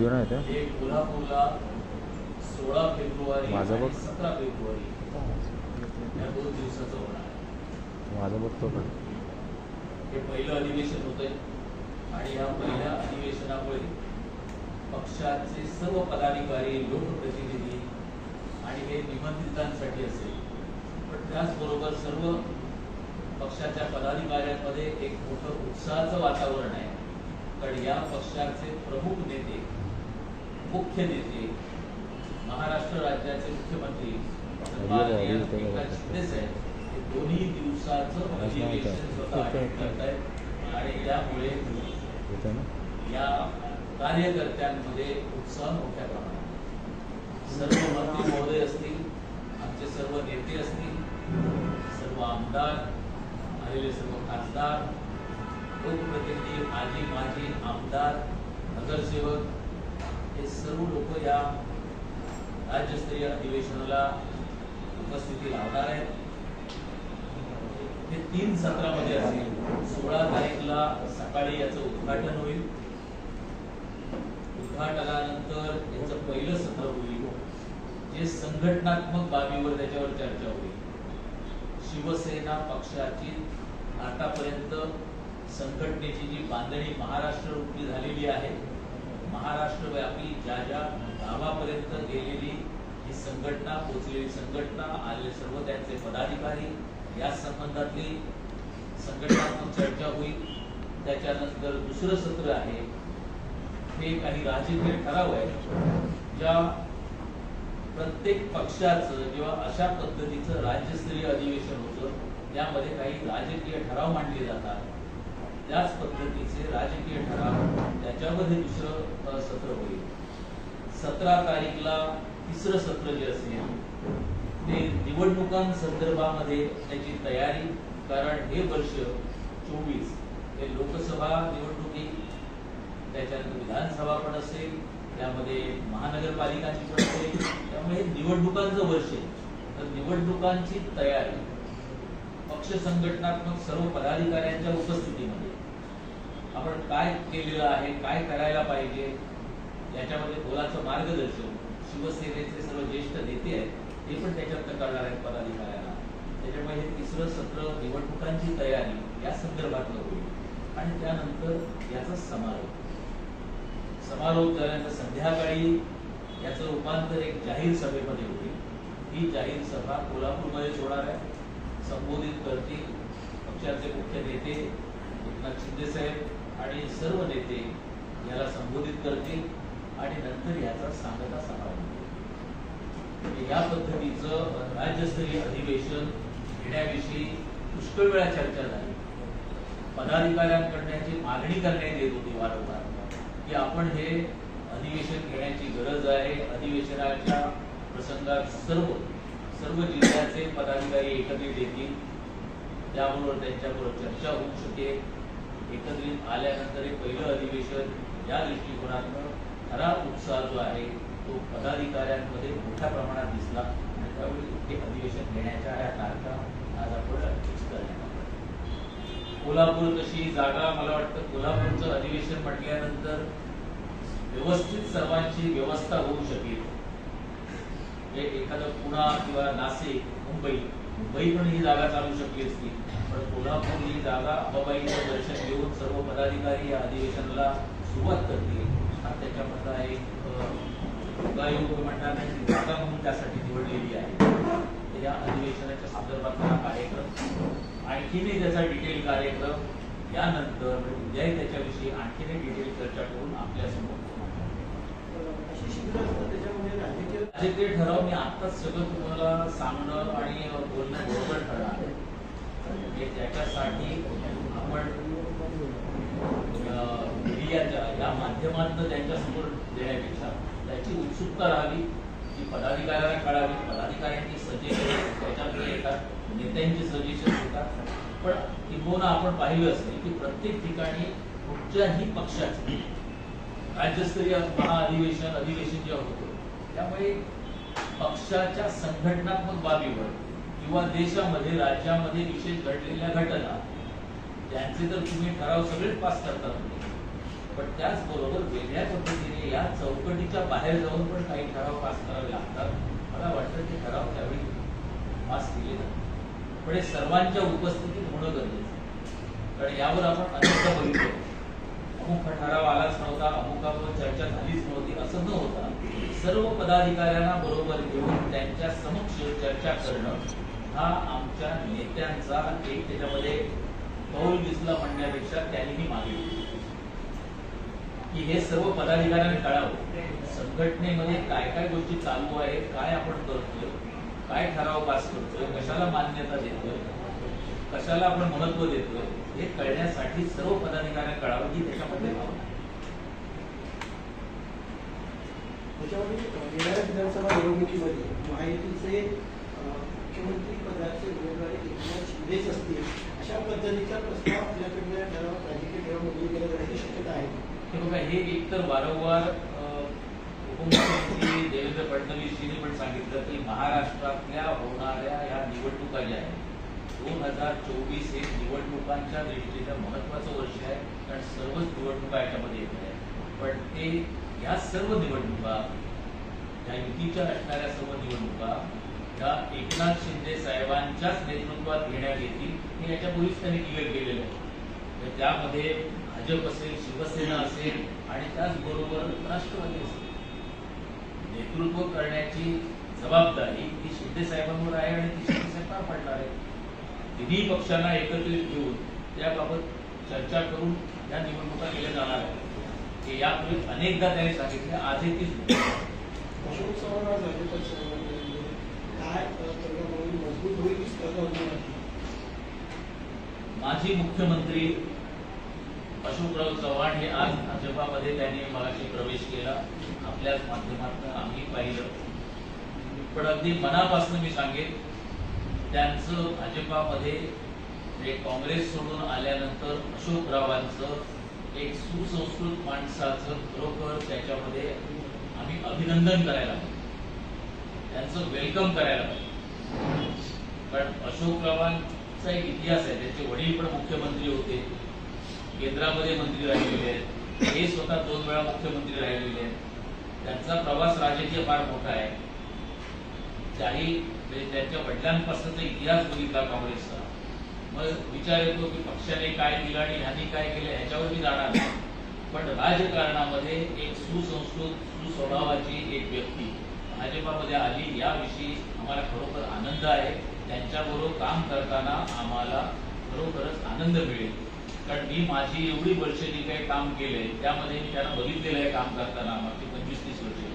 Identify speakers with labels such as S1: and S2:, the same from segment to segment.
S1: Audio नाही ते
S2: कोल्हापूरला सोळा फेब्रुवारी
S1: माझं बघ.
S2: सतरा फेब्रुवारी. या दोन दिवसाचं होणार आहे.
S1: माझं बघतो का
S2: हे पहिलं अधिवेशन होतंय आणि या पहिल्या अधिवेशनामुळे पक्षाचे सर्व पदाधिकारी लोकप्रतिनिधी आणि हे निमंत्रितांसाठी असेल. पण त्याचबरोबर सर्व पक्षाच्या पदाधिकाऱ्यांमध्ये एक मोठं उत्साहाचं वातावरण आहे. कारण या पक्षाचे प्रमुख नेते मुख्य नेते महाराष्ट्र राज्याचे मुख्यमंत्री माननीय एकनाथ शिंदे साहेब हे दोन्ही दिवसाचं अधिवेशन स्वतः आयोजित करतायत. आणि त्यामुळे या कार्यकर्त्यांमध्ये उत्साह मोठ्या प्रमाणात सर्व मंत्री महोदय असतील आमचे सर्व नेते असतील सर्व आमदार आलेले सर्व खासदार लोकप्रतिनिधी माजी माजी आमदार नगरसेवक हे सर्व लोक या राज्यस्तरीय अधिवेशनाला उपस्थिती लावणार आहेत. हे तीन सत्रामध्ये असेल. सोळा तारीखला सकाळी याचं उद्घाटन होईल. उद्घाटनानंतर याचं पहिलं सत्र होईल. जे संघटनात्मक बाबीवर त्याच्यावर चर्चा होईल. शिवसेना पक्षाची आतापर्यंत संघटनेची जी बांधणी महाराष्ट्र रूपी झालेली आहे महाराष्ट्रव्यापी ज्या ज्या गावापर्यंत गेलेली ही संघटना पोचलेली संघटना आलेले सर्व त्यांचे पदाधिकारी या संबंधातली संघटनात्मक चर्चा होईल. त्याच्यानंतर दुसरं सत्र आहे. हे काही राजकीय ठराव आहे ज्या प्रत्येक पक्षाचं किंवा अशा पद्धतीचं राज्यस्तरीय अधिवेशन होतं. त्यामध्ये काही राजकीय ठराव मांडले जातात. त्याच पद्धतीचे राजकीय ठराव त्याच्यामध्ये दुसरं सत्र होईल. सतरा तारीखला तिसरं सत्र जे असेल ते निवडणुकांसंदर्भामध्ये त्याची तयारी कारण हे वर्ष चोवीस हे लोकसभा निवडणुकी त्याच्यानंतर विधानसभा पण असेल त्यामध्ये महानगरपालिकांची पण असेल त्यामुळे हे निवडणुकांचं वर्ष आहे. तर निवडणुकांची तयारी पक्ष संघटनात्मक सर्व पदाधिकाऱ्यांच्या उपस्थितीमध्ये. आपण काय केलेलं आहे काय करायला पाहिजे याच्यामध्ये बोलाचं मार्गदर्शन शिवसेनेचे सर्व ज्येष्ठ नेते आहेत ते पण त्याच्यात करणार आहेत पदाधिकाऱ्यांना. त्याच्यामुळे हे तिसरं सत्र निवडणुकांची तयारी या संदर्भातलं होईल. आणि त्यानंतर याचा समारोप. समारोप झाल्यानंतर संध्याकाळी याचं रूपांतर एक जाहीर सभेमध्ये होईल. ही जाहीर सभा कोल्हापूरमध्येच होणार आहे. संबोधित करतील पक्षाचे मुख्य नेते एकनाथ शिंदे साहेब आणि सर्व नेते याला संबोधित करतील आणि नंतर याचा सांगता समारंभ या पद्धतीचं राज्यस्तरीय अधिवेशन घेण्याविषयी पुष्कळ वेळा चर्चा झाली. पदाधिकाऱ्यांकडनं याची मागणी करण्यात येत होती वारंवार की आपण हे अधिवेशन घेण्याची गरज आहे अधिवेशनाच्या प्रसंगात सर्व सर्व जिल्ह्याचे पदाधिकारी एकत्रित येतील त्याबरोबर त्यांच्याबरोबर चर्चा होऊ शकेल. एकत्रित आल्यानंतर हे पहिलं अधिवेशन या दृष्टिकोनातनं खरा उत्साह जो आहे तो पदाधिकाऱ्यांमध्ये मोठ्या प्रमाणात दिसला. आणि त्यावेळी हे अधिवेशन घेण्याच्या या तारखा आज आपण फिक्स करण्यात कोल्हापूर तशी जागा मला वाटतं कोल्हापूरचं अधिवेशन म्हटल्यानंतर व्यवस्थित सर्वांची व्यवस्था होऊ शकेल. म्हणजे एखादं पुणा किंवा नाशिक मुंबई मुंबई पण ही जागा चालू शकली असती. पण कोल्हापूर ही जागा अंबाबाईचं दर्शन घेऊन सर्व पदाधिकारी या अधिवेशनाला सुरुवात करतील. हा त्याच्यामधला एक योगायोग म्हणणार नाही जागा म्हणून त्यासाठी निवडलेली आहे. या अधिवेशनाच्या संदर्भातला कार्यक्रम. आणखीन त्याचा डिटेल कार्यक्रम. यानंतर म्हणजे उद्याही त्याच्याविषयी आणखीन डिटेल चर्चा करून आपल्यासमोर
S3: अशी शिबिरं असतात त्याच्यामध्ये राजकीय
S2: ठराव मी आत्ताच सगळं तुम्हाला सांगणं आणि बोलणं बरोबर ठरणार. आहे म्हणजे त्याच्यासाठी आपण मीडियाच्या या माध्यमातून त्यांच्यासमोर देण्यापेक्षा त्याची उत्सुकता राहावी ती पदाधिकाऱ्यांना कळावी. पदाधिकाऱ्यांची सजेशन त्याच्याकडे येतात नेत्यांची सजेशन येतात पण किंबहुना आपण पाहिलं असेल की प्रत्येक ठिकाणी कुठच्याही पक्षाची राज्यस्तरीय महाअधिवेशन अधिवेशन जेव्हा होतं त्यामुळे पक्षाच्या संघटनात्मक बाबीवर किंवा देशामध्ये राज्यामध्ये विशेष घडलेल्या घटना त्यांचे तर तुम्ही ठराव सगळेच पास करतात. पण त्याचबरोबर वेगळ्या पद्धतीने या चौकटीच्या बाहेर जाऊन पण काही ठराव पास करावे लागतात. मला वाटतं ते ठराव त्यावेळी पास केले जातात. पण हे सर्वांच्या उपस्थितीत होणं गरजेचं कारण यावर आपण अनेकदा बघितलं अमुक ठराव आलाच नव्हता अमुकावर चर्चा झालीच नव्हती असं न होता सर्व पदाधिकाऱ्यांना बरोबर घेऊन त्यांच्या समक्ष चर्चा करणं हा आमच्या नेत्यांचा एक त्याच्यामध्ये कौल दिसला म्हणण्यापेक्षा त्यांनीही मागे. की हे सर्व पदाधिकाऱ्यांनी कळावं. संघटनेमध्ये काय काय गोष्टी चालू आहेत काय आपण करतोय काय ठराव पास करतोय कशाला मान्यता देतोय कशाला आपण महत्त्व देतोय हे कळण्यासाठी सर्व पदाधिकाऱ्यांना कळावं की त्याच्यामध्ये.
S3: त्याच्यामध्ये विधानसभा निवडणुकीमध्ये महायुतीचे मुख्यमंत्री पदाचे उमेदवार एकनाथ शिंदेच असतील अशा पद्धतीचा प्रस्ताव आपल्याकडल्या ठराव राजकीय ठराव केला जाण्याची शक्यता आहे
S2: हे बघा हे एकतर वारंवार उपमुख्यमंत्री देवेंद्र फडणवीसजींनी पण सांगितलं की महाराष्ट्रातल्या होणाऱ्या ह्या निवडणुका ज्या आहेत दोन हजार चोवीस हे निवडणुकांच्या दृष्टीनं महत्वाचं वर्ष आहे कारण सर्वच निवडणुका याच्यामध्ये येत आहेत. पण ते या सर्व निवडणुका या युतीच्या असणाऱ्या सर्व निवडणुका या एकनाथ शिंदे साहेबांच्याच नेतृत्वात घेण्यात येतील हे याच्यापूर्वीच त्यांनी क्लिअर केलेलं आहे. तर त्यामध्ये भाजप असेल शिवसेना असेल आणि त्याचबरोबर राष्ट्रवादी असेल. नेतृत्व करण्याची जबाबदारी ही शिंदे साहेबांवर आहे आणि ती शिंदे साहेब पार पाडणार आहे तिन्ही पक्षांना एकत्रित घेऊन त्याबाबत चर्चा करून या निवडणुका केल्या जाणार आहेत. हे यापूर्वी अनेकदा त्यांनी सांगितले आजही
S3: होईल
S2: माजी मुख्यमंत्री अशोकराव चव्हाण हे आज भाजपामध्ये त्यांनी मगाशी प्रवेश केला. आपल्याच माध्यमातून आम्ही पाहिलं. पण अगदी मनापासून मी सांगेन त्यांचं भाजपामध्ये हे काँग्रेस सोडून आल्यानंतर अशोकरावांचं एक सुसंस्कृत माणसाचं खरोखर त्याच्यामध्ये आम्ही अभिनंदन करायला पाहिजे. त्यांचं वेलकम करायला पाहिजे. कारण अशोकरावांचा एक इतिहास आहे त्यांचे वडील पण मुख्यमंत्री होते केंद्रामध्ये मंत्री राहिलेले आहेत हे स्वतः दोन वेळा मुख्यमंत्री राहिलेले आहेत. त्यांचा प्रवास राजकीय फार मोठा आहे. त्याही म्हणजे त्यांच्या वडिलांपासूनचा इतिहास बघितला काँग्रेसचा. मग विचार येतो की पक्षाने काय दिलं आणि ह्यांनी काय केलं ह्याच्यावर मी जाणार पण राजकारणामध्ये एक सुसंस्कृत सुस्वभावाची एक व्यक्ती भाजपामध्ये आली याविषयी आम्हाला खरोखर आनंद आहे. त्यांच्याबरोबर काम करताना आम्हाला खरोखरच आनंद मिळेल. कारण मी माझी एवढी वर्ष जी काही काम केलंय त्यामध्ये मी त्यांना बघितलेलं आहे काम करताना मागची पंचवीस तीस वर्षे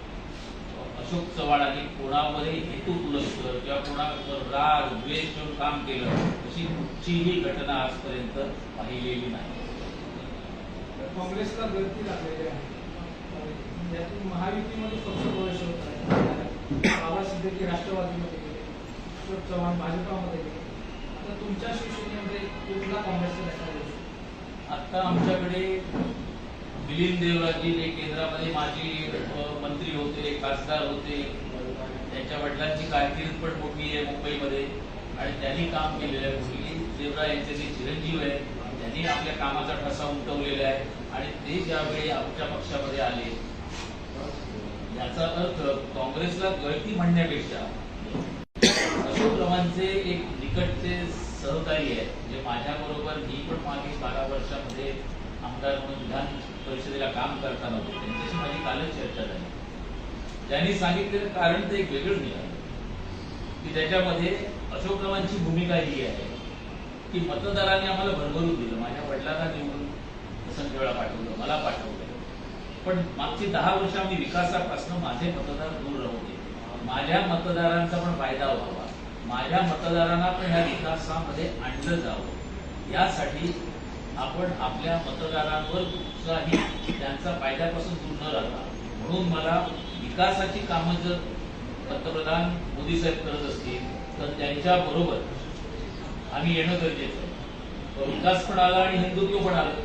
S2: अशोक चव्हाणांनी कोणामध्ये हेतू पुरस्कर किंवा कोणावर राग द्वेष ठेवून काम केलं अशी कुठचीही घटना आजपर्यंत पाहिलेली नाही.
S1: काँग्रेसला गळती लागलेली आहे. यातून महायुतीमध्ये पक्ष प्रवेश होत आहे बाबा सिद्दीकी राष्ट्रवादीमध्ये गेले अशोक चव्हाण भाजपामध्ये गेले. आता तुमच्या शिवसेनेमध्ये कुठला काँग्रेसचा?
S2: आता आमच्याकडे मिलिंद देवराजी जे केंद्रामध्ये माजी मंत्री होते खासदार होते. त्यांच्या वडिलांची कारकीर्द पण मोठी आहे मुंबईमध्ये. आणि त्यांनी काम केलेलं आहे. मिलिंद देवरा यांचे जे चिरंजीव आहेत त्यांनी आपल्या कामाचा ठसा उमटवलेला आहे. आणि ते ज्यावेळी आमच्या पक्षामध्ये आले याचा अर्थ काँग्रेसला गळती म्हणण्यापेक्षा अशोक चव्हाणचे एक निकटचे सहकारी आहेत. जे माझ्या बरोबर मी पण मागील बारा वर्षामध्ये आमदार म्हणून विधान परिषदेला काम करताना होते. त्यांच्याशी माझी कालच चर्चा झाली. त्यांनी सांगितलेलं कारण ते एक वेगळं मिळालं की त्याच्यामध्ये अशोकरावांची भूमिका ही आहे की मतदारांनी आम्हाला भरभरून दिलं. माझ्या वडिलांना निवडून असंख्य वेळा पाठवलं मला पाठवलं. पण मागची दहा वर्ष आम्ही विकासापासून माझे मतदार दूर राहू दे. माझ्या मतदारांचा पण फायदा व्हावा. माझ्या मतदारांना पण ह्या विकासामध्ये आणलं जावं. यासाठी आपण आपल्या मतदारांवर कुठलाही त्यांचा फायद्यापासून दूर न राहता. म्हणून मला विकासाची कामं जर पंतप्रधान मोदी साहेब करत असतील तर त्यांच्या बरोबर आम्ही येणं गरजेचं विकास पण आला आणि हिंदुत्व पण आलं.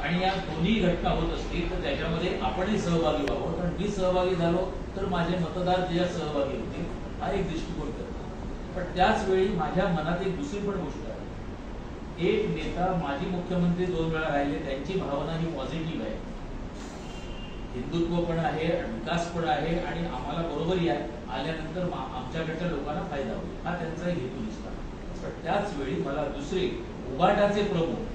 S2: आणि या दोन्ही घटना होत असतील तर त्याच्यामध्ये आपणही सहभागी व्हावं. कारण मी सहभागी झालो तर माझे मतदार जे सहभागी होतील हा एक दृष्टिकोन करतो पण त्याच वेळी माझ्या मनात एक दुसरी पण गोष्ट आहे. एक नेता माजी मुख्यमंत्री दोन वेळा राहिले त्यांची भावना ही पॉझिटिव्ह आहे. हिंदुत्व पण आहे विकास पण आहे आणि आम्हाला बरोबर या आल्यानंतर आमच्याकडच्या लोकांना फायदा होईल. हा त्यांचा हेतू दिसला पण त्याच वेळी मला दुसरे उबाटाचे प्रमुख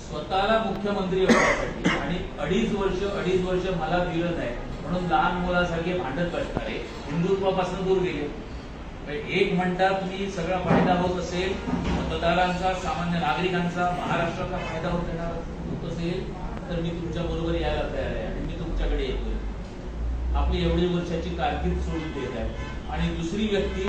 S2: स्वतःला मुख्यमंत्री होण्यासाठी आणि अडीच वर्ष अडीच वर्ष मला विरोध नाही म्हणून लहान मुलासारखे भांडत बसणारे हिंदुत्वापासून दूर गेले. एक म्हणतात मी सगळा फायदा होत असेल मतदारांचा सामान्य नागरिकांचा महाराष्ट्राचा फायदा होत येणार होत असेल तर मी तुमच्या बरोबर यायला तयार आहे आणि मी तुमच्याकडे येतोय. आपली एवढी वर्षाची कारकीर्द सोडून देत आहे. आणि दुसरी व्यक्ती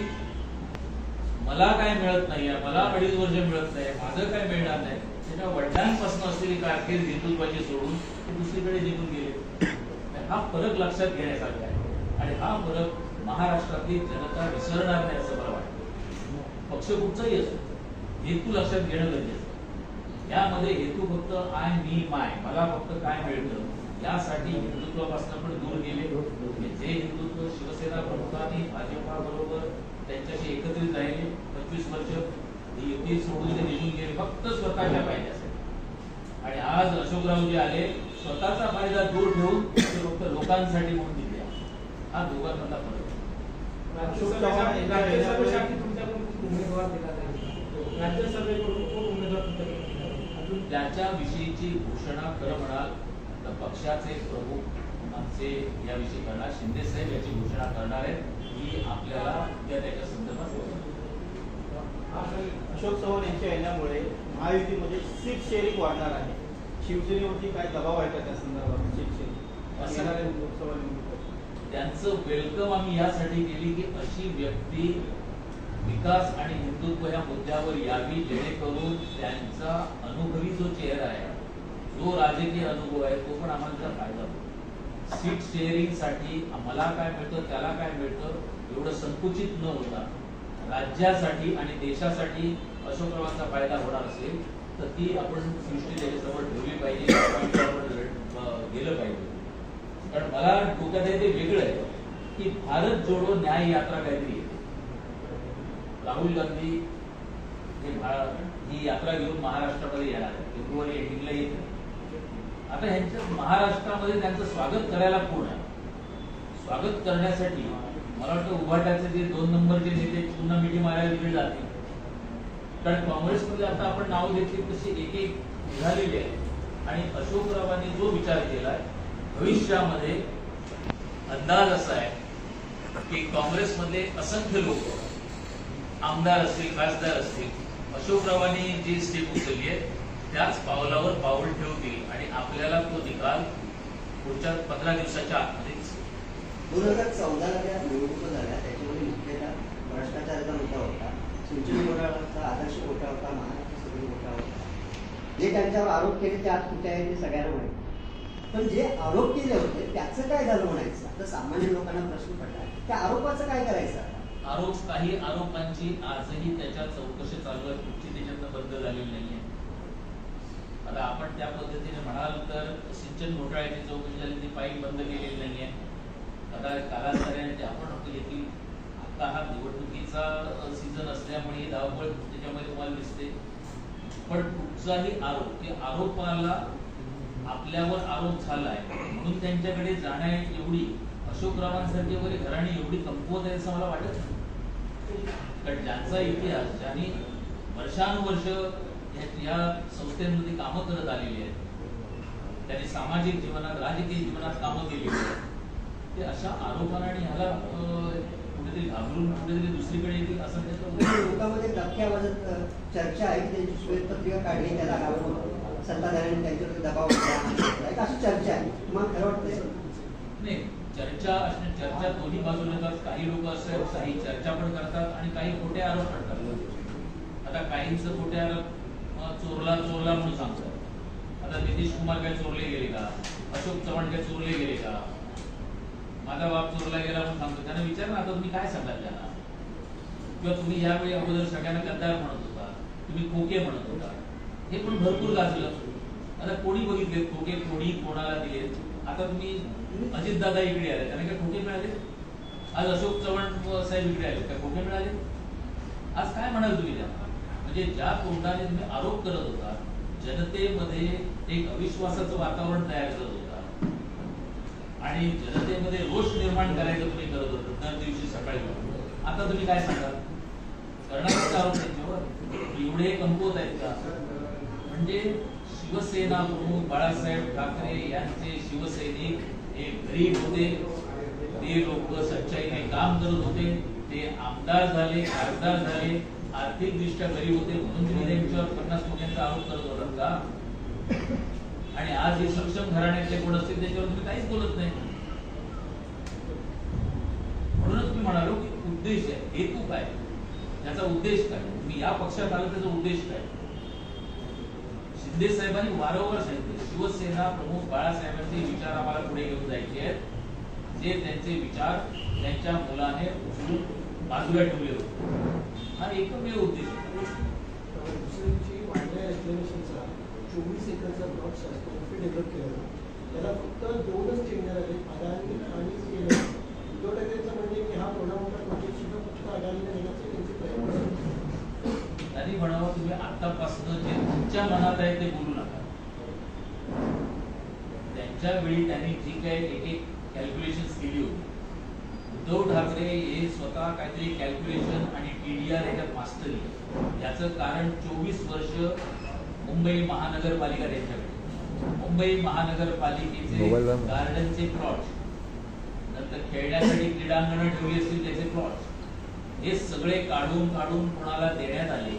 S2: मला काय मिळत नाही मला अडीच वर्ष मिळत नाही माझं काय मिळणार नाही त्याच्या वडिलांपासून असलेली कारकीर्द हिंदुत्वाची सोडून ते दुसरीकडे निघून गेले. हा फरक लक्षात घेण्यासारखा आहे. आणि हा फरक महाराष्ट्रातली जनता विसरणार नाही असं मला वाटतं. पक्ष कुठचाही असो हेतू लक्षात घेणं गरजेचं यामध्ये हेतू फक्त आय मी माय मला फक्त काय मिळतं यासाठी हिंदुत्वापासून पण दूर गेले. म्हणजे जे हिंदुत्व शिवसेना प्रमुखांनी भाजपा बरोबर त्यांच्याशी एकत्रित राहिले पंचवीस वर्ष युती सोडून ते निघून गेले फक्त स्वतःच्या फायद्यासाठी. आणि आज अशोकरावजी आले स्वतःचा फायदा दूर ठेवून ते फक्त लोकांसाठी म्हणून दिले. हा दोघांमधला फरक आहे.
S1: राज्यसभेसाठी राज्यसभेसाठी तुमच्याकडून उमेदवार दिला जाईल राज्यसभेकडून कोण उमेदवार तुमच्याकडून दिला जाईल? अजून
S2: त्याच्या विषयीची घोषणा खरं म्हणाल तर पक्षाचे प्रमुख आमचे याविषयी करणार शिंदे साहेब याची घोषणा करणार आहेत ही आपल्याला उद्या त्याच्या संदर्भात.
S3: अशोक चव्हाण यांच्या येण्यामुळे महायुतीमध्ये सीट शेअरिंग वाढणार आहे शिवसेनेवरती काय दबाव आहे का त्या संदर्भात सीट शेअरिंग लोकसभा निवडणुकीत
S2: त्यांचं वेलकम आम्ही यासाठी केली की अशी व्यक्ती विकास आणि हिंदुत्व या मुद्द्यावर यावी जेणेकरून त्यांचा अनुभवी जो चेहरा आहे जो राजकीय अनुभव आहे तो पण आम्हाला फायदा होतो सीट शेअरिंगसाठी मला काय मिळतं त्याला काय मिळतं एवढं संकुचित न होता राज्यासाठी आणि देशासाठी अशोकरावांचा फायदा होणार असेल तर ती आपण सृष्टी त्याच्यासमोर ठेवली पाहिजे गेलं पाहिजे. कारण मला डोक्यात आहे ते वेगळं आहे की भारत जोडो न्याय यात्रा काहीतरी येते राहुल गांधी हे ही यात्रा घेऊन महाराष्ट्रामध्ये येणार आहे फेब्रुवारी एंडिंगला येत आता ह्यांच्या महाराष्ट्रामध्ये त्यांचं स्वागत करायला कोण आहे? स्वागत करण्यासाठी मला वाटतं उभाट्याचे जे दोन नंबरचे नेते पुन्हा मिठी मारायला तिकडे जाते कारण काँग्रेसमध्ये आता आपण नाव घेतली तशी एक एक निघालेली आहे आणि अशोकरावांनी जो विचार केलाय भविष्यामध्ये अंदाज असा आहे की काँग्रेसमधले असंख्य लोक आमदार असतील खासदार असतील अशोकरावांनी जी स्टेप उचलली आहे त्याच पावलावर पाऊल ठेवतील आणि आपल्याला तो निकाल पुढच्या पंधरा दिवसाच्या आतमध्येच
S4: दोन हजार चौदाला ज्या निवडणुका झाल्या त्याच्यामध्ये मुख्यतः भ्रष्टाचाराचा मुद्दा होता सिंचन घोटाळा आदर्श घोटाळा होता महाराष्ट्र सगळी घोटाळा होता. जे त्यांच्यावर आरोप केले ते आज कुठे आहे ते सगळ्यांना माहिती. पण जे आरोप केले होते त्याचं काय झालं म्हणायचं? आता सामान्य लोकांना प्रश्न पडला. त्या आरोपाचं काय करायचं
S2: आरोप काही आरोपांची आजही त्याच्या चौकशी चालू आहे. कुठची त्याच्यातनं बंद झालेली नाहीये. आता आपण त्या पद्धतीने म्हणाल तर सिंचन घोटाळ्याची चौकशी झाली ती पाईप बंद केलेली नाहीये. आता कालांतराने आपण आपली येथील आता हा निवडणुकीचा सीझन असल्यामुळे ही धावपळ त्याच्यामध्ये तुम्हाला दिसते. पण कुठचाही आरोप की आरोपाला आपल्यावर आरोप झालाय. म्हणून त्यांच्याकडे जाण्या एवढी अशोकरावांसारखी वगैरे घराणी एवढी कमकुवत आहे असं मला वाटत नाही. कारण ज्यांचा इतिहास ज्यांनी वर्षानुवर्ष या संस्थेमध्ये कामं करत आलेली आहेत त्यांनी सामाजिक जीवनात राजकीय जीवनात कामं केली ते अशा आरोपांना आणि ह्याला कुठेतरी घाबरून कुठेतरी दुसरीकडे येतील असं त्याचं
S4: लोकांमध्ये चर्चा आहे की त्यांची श्वेतपत्रिका काढली त्याला सत्ताधाऱ्यांनी त्यांच्यावर दबाव अशी चर्चा आहे. तुम्हाला खरं वाटतंय?
S2: नाही चर्चा असणे चर्चा दोन्ही बाजूने काही लोक असं काही चर्चा पण करतात आणि काही खोटे आरोप पण करतात. आता काहींचं खोटे आरोप चोरला चोरला म्हणून सांगतात. आता नितीश कुमार काय चोरले गेले का? अशोक चव्हाण काय चोरले गेले का? माझा बाप चोरला गेला म्हणून सांगतो. त्यांना विचार ना आता तुम्ही काय सांगाल त्यांना? किंवा तुम्ही यावेळी अगोदर सगळ्यांना गद्दार म्हणत होता. तुम्ही खोके म्हणत होता. हे पण भरपूर गाजलं. आता कोणी बघितले? खोके कोणी कोणाला दिले? आता तुम्ही अजितदादा इकडे आले. त्यांना काय खोके मिळाले? आज अशोक चव्हाण साहेब इकडे आले. काय खोके मिळाले? आज काय म्हणाल तुम्ही त्यांना म्हणजे ज्या तोंडाने तुम्ही आरोप करत होता जनतेमध्ये एक अविश्वासाचं वातावरण तयार करत होता. आणि जनतेमध्ये रोष निर्माण करायचं तुम्ही करत होता दर दिवशी सकाळी. आता तुम्ही काय सांगाल? कर्नाटकचा आरोप त्यांच्यावर? एवढे कमकुवत आहेत का? म्हणजे शिवसेना प्रमुख बाळासाहेब ठाकरे यांचे शिवसैनिक हे गरीब होते. ते लोक सच्चाईने काम करत होते. ते आमदार झाले खासदार झाले आर्थिक दृष्ट्या गरीब होते म्हणून तुम्ही त्यांच्यावर पन्नास कोटींचा आरोप करत होतात का? आणि आज हे सक्षम घराण्यातले कोण असतील त्याच्यावर तुम्ही काहीच बोलत नाही. म्हणूनच मी म्हणालो की उद्देश आहे हेतू काय? त्याचा उद्देश काय? मी या पक्षात आलो त्याचा उद्देश काय? शिंदे साहेबांनी वारंवार सांगितलं. शिवसेना प्रमुख बाळासाहेबांचे विचार आम्हाला पुढे घेऊन जायचे आहेत. जे त्यांचे विचार त्यांच्या मुलाने उचलून बाजूला ठेवले होते. हा एकमेव उद्देश.
S3: चोवीस एकरचा ब्लॉक शासनाने डेव्हलप केला. त्याला फक्त दोनच टेंडर आले अदानी आणि केलं उद्धव ठाकरेंचं म्हणणे की हा मोठा मोठा प्रोजेक्ट सुद्धा फक्त अदानीने देण्याचे त्यांचे प्रयत्न आहेत.
S2: त्यांनी म्हणावं तुम्ही आतापासून जे तुमच्या मनात आहे ते बोलू नका. त्यांच्या वेळी त्यांनी जी काही एक एक कॅल्क्युलेशन केली होती. उद्धव ठाकरे हे स्वतः काहीतरी कॅल्क्युलेशन आणि टीडीआर याच्यात मास्टरी. याचं कारण चोवीस वर्ष मुंबई महानगरपालिका त्यांच्याकडे मुंबई महानगरपालिकेचे गार्डनचे प्लॉट नंतर खेळण्यासाठी क्रीडांगणं ठेवली असतील त्याचे प्लॉट हे सगळे काढून काढून कोणाला देण्यात आले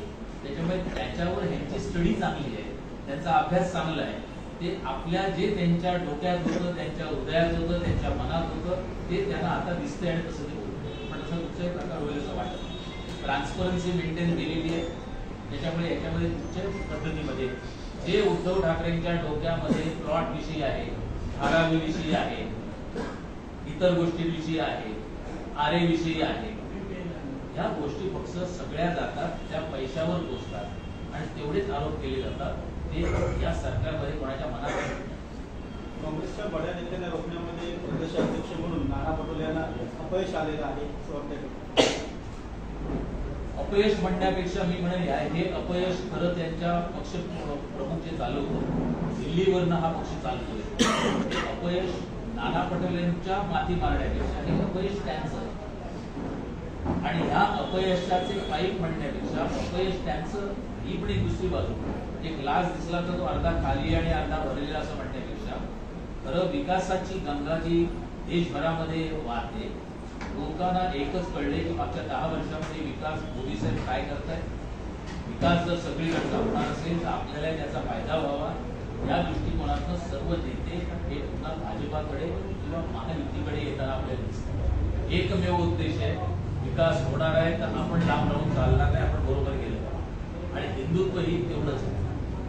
S2: स्टडी चांगली आहे त्यांचा अभ्यास चांगला आहे ते आपल्या जे त्यांच्या डोक्यात होतं त्यांच्या हृदयात होतं त्यांच्या मनात होतं ते त्यांना आता दिसतंय आणि तसं ते बोलतं पण तसा कुठचाही प्रकार होईल असं वाटत. ट्रान्सपरन्सी मेंटेन केलेली आहे. त्याच्यामुळे याच्यामध्ये कुठच्याही पद्धतीमध्ये जे उद्धव ठाकरेंच्या डोक्यामध्ये प्लॉट विषयी आहे धारावीविषयी आहे इतर गोष्टींविषयी आहे आरेविषयी आहे ह्या गोष्टी फक्त सगळ्या जातात त्या पैशावर पोचतात. आणि तेवढेच आरोप केले जातात. ते या सरकारमध्ये कोणाच्या मनात.
S5: काँग्रेसच्या बड्या नेत्यांना रोखण्यामध्ये प्रदेशाध्यक्ष म्हणून नाना पटोले यांना अपयश आलेलं आहे
S2: अपयश म्हणण्यापेक्षा मी म्हणेन या- हे अपयश खरं त्यांच्या पक्ष प्रमुख जे चालवतो दिल्लीवरनं हा पक्ष चालतोय अपयश नाना पटोलेंच्या माती मारण्यापेक्षा हे अपयश त्यांचं. आणि ह्या अपयशाचे पाईप म्हणण्यापेक्षा अपयश त्यांचं. ही पण एक दुसरी बाजू. एक ग्लास दिसला तर तो अर्धा खाली आणि अर्धा भरलेला असं म्हणण्यापेक्षा खरं विकासाची गंगा जी देशभरामध्ये वाहते लोकांना एकच कळले की मागच्या दहा वर्षामध्ये विकास मोदी साहेब काय करतायत? विकास जर सगळीकडचा होणार असेल तर आपल्याला त्याचा फायदा व्हावा. या दृष्टिकोनातून सर्व नेते हे पुन्हा भाजपाकडे किंवा महायुतीकडे येताना आपल्याला दिसतात. एकमेव उद्देश आहे विकास होणार आहे तर आपण लांब राहून चालणार नाही आपण बरोबर गेलं पाहिजे. आणि हिंदुत्व ही तेवढंच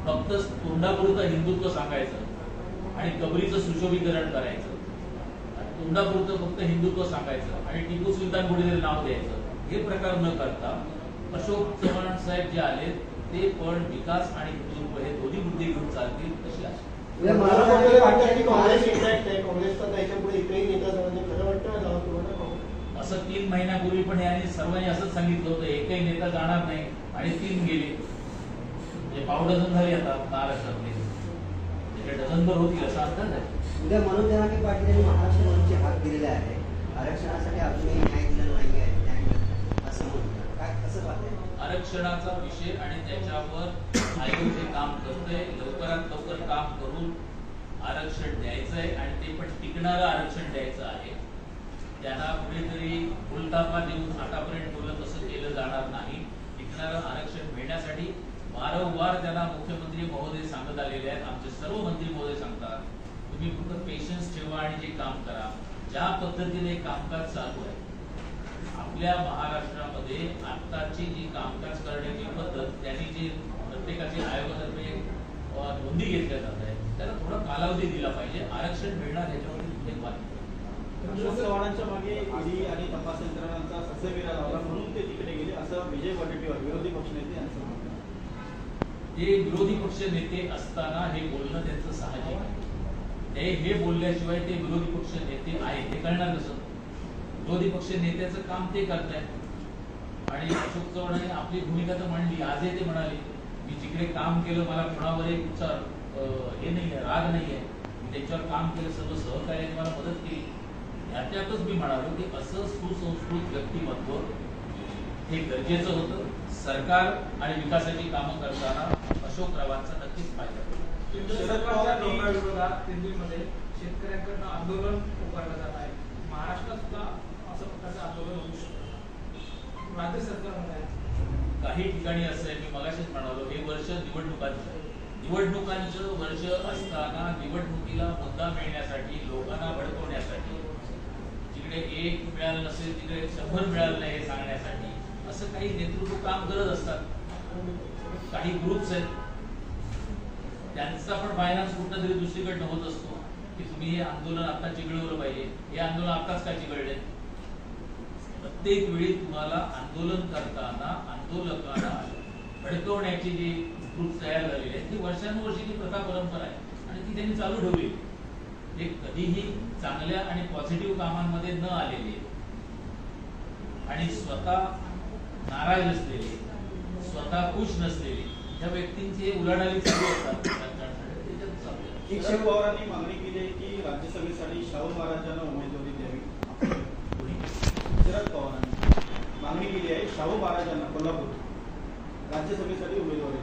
S2: फक्त तोंडापुरतं हिंदुत्व सांगायचं आणि कबरीचं सुशोभीकरण करायचं. तोंडापुरतं फक्त हिंदुत्व सांगायचं आणि टिपू सुलतान कुठेतरी नाव द्यायचं. हे प्रकार न करता अशोक चव्हाण साहेब जे आले ते पण विकास आणि हिंदुत्व हे दोन्ही मुद्दे घेऊन चालतील तशी आशा.
S3: पुढे तुम्हाला काँग्रेस?
S2: असं तीन महिन्यापूर्वी पण यांनी सर्वांनी असंच सांगितलं होतं एकही नेता जाणार नाही. आणि तीन गेले. म्हणजे पाव डझन झाले आता महाराष्ट्रातले. त्याच्या डझनभर होतील असा अंदाज आहे
S4: उद्या मनोज जरांगे पाटील यांनी महाराष्ट्र मनचे हात दिलेले आहे आरक्षणासाठी अजूनही न्याय दिलेला नाही आहे न्याय. असं म्हणतात काय कसं पाहताय?
S2: आरक्षणाचा विषय आणि त्याच्यावर आयोग जे काम करतंय लवकरात लवकर काम करून आरक्षण द्यायचंय आणि ते पण टिकणारं आरक्षण द्यायचं आहे. त्यांना कुठेतरी उलटापा देऊन आतापर्यंत ठेवलं तसं केलं जाणार नाही. टिकणारं आरक्षण मिळण्यासाठी वारंवार त्यांना मुख्यमंत्री महोदय सांगत आलेले आहेत. आमचे सर्व मंत्री महोदय सांगतात तुम्ही फक्त पेशन्स ठेवा आणि जे काम करा. ज्या पद्धतीने कामकाज चालू आहे आपल्या महाराष्ट्रामध्ये आत्ताची जी कामकाज करण्याची पद्धत त्यांनी जी प्रत्येकाची आयोगातर्फे नोंदी घेतल्या जात आहे त्याला थोडा कालावधी दिला पाहिजे. आरक्षण मिळणार याच्यावरती एक बातमी
S5: अशोक चव्हाणांच्या मागे ईडी आणि तपास यंत्रणांचा लावला म्हणून ते तिकडे गेले. असं विजय वडेट्टीवार विरोधी पक्षनेते यांचं म्हणणं
S2: ते विरोधी पक्ष नेते असताना हे बोलणं त्यांचं साहजिक आहे. ते हे बोलल्याशिवाय ते विरोधी पक्ष नेते आहेत. ते कळणार कसं? विरोधी पक्ष नेत्याचं काम ते करतायत. आणि अशोक चव्हाणांनी आपली भूमिका तर मांडली. आजही ते म्हणाले मी जिकडे काम केलं मला कुणावर एक अं, हे नाही आहे राग नाही आहे मी त्यांच्यावर काम केलं सर्व सहकार्याने मला मदत केली. याच्यातच मी म्हणालो की असं सुसंस्कृत व्यक्तिमत्व हे गरजेचं होतं. सरकार आणि विकासाची कामं करताना अशोकरावांचा नक्कीच फायदा होईल.
S1: केंद्र सरकारच्या धोरणाविरोधात दिल्लीमध्ये शेतकऱ्यांकडनं आंदोलन उभारलं जात आहे. महाराष्ट्रात सुद्धा असं प्रकारचं आंदोलन होऊ शकतं राज्य सरकार म्हणत आहे
S2: काही ठिकाणी असं आहे मी मगाशीच म्हणालो हे वर्ष निवडणुकांचं आहे. निवडणुकांचं वर्ष असताना निवडणुकीला मुद्दा मिळण्यासाठी लोकांना भडकवण्यासाठी तिकडे एक मिळालं नसेल तिकडे शंभर मिळालं नाही हे सांगण्यासाठी. असं काही नेतृत्व काम करत असतात. काही ग्रुप्स आहेत. त्यांचा पण फायनान्स कुठं तरी दुसरीकडनं होत असतो. की तुम्ही हे आंदोलन आता चिघळवलं पाहिजे. हे आंदोलन आताच का चिघळले प्रत्येक वेळी तुम्हाला आंदोलन करताना आंदोलकांना भडकवण्याची जी ग्रुप तयार झालेली आहे ती वर्षानुवर्षी ती प्रथा परंपरा आहे आणि ती त्यांनी चालू ठेवली. हे कधीही चांगल्या आणि पॉझिटिव्ह कामांमध्ये न आलेले आणि स्वतः नाराज असलेले स्वतः खुश नसलेले त्या व्यक्तींचे उलाढाली चालू असतात.
S5: शरद पवारांनी मागणी केली आहे की राज्यसभेसाठी शाहू महाराजांना उमेदवारी द्यावी? शरद पवारांनी मागणी केली आहे शाहू महाराजांना कोल्हापूर राज्यसभेसाठी उमेदवारी.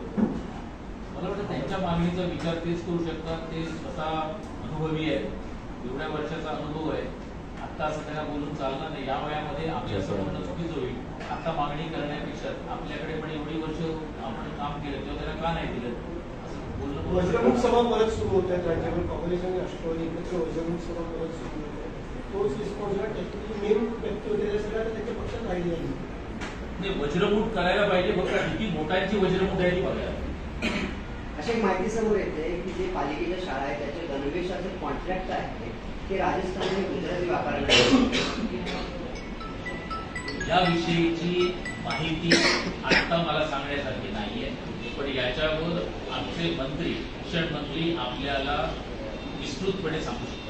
S2: मला वाटतं त्यांच्या मागणीचा विचार तेच करू शकतात ते स्वतः अनुभवी आहेत एवढ्या वर्षाचा अनुभव आहे. आता असं त्यांना बोलून चालणार नाही. या वयामध्ये असं म्हणणं चुकीचं होईल. आता मागणी करण्यापेक्षा आपल्याकडे पण एवढी वर्ष आपण काम केलं तेव्हा त्यांना का नाही दिलं? असं बोलणं
S6: वज्रमुख सभा परत सुरू होत आहेत राज्यभर काँग्रेस आणि राष्ट्रवादी एकत्र वज्रमुख सभा परत सुरू होत आहे तोच रिस्पॉन्सला टेक्निकली मेन व्यक्ती होते ते सगळ्या त्याच्या पक्षात राहिले नाही
S2: नाही वज्रमूठ करायला पाहिजे फक्त. किती मोठ्यांची वज्रमूठ आहे ती बघायला
S4: अशी माहिती समोर येते की जे पालिकेच्या शाळा आहेत त्याचे गणवेशाचे कॉन्ट्रॅक्ट आहे ते राजस्थान आणि गुजराती व्यापाऱ्यांना
S2: याविषयीची माहिती आता मला सांगण्यासारखी नाहीये पण याच्यावर आमचे मंत्री शिक्षण मंत्री आपल्याला विस्तृतपणे सांगू शकतात.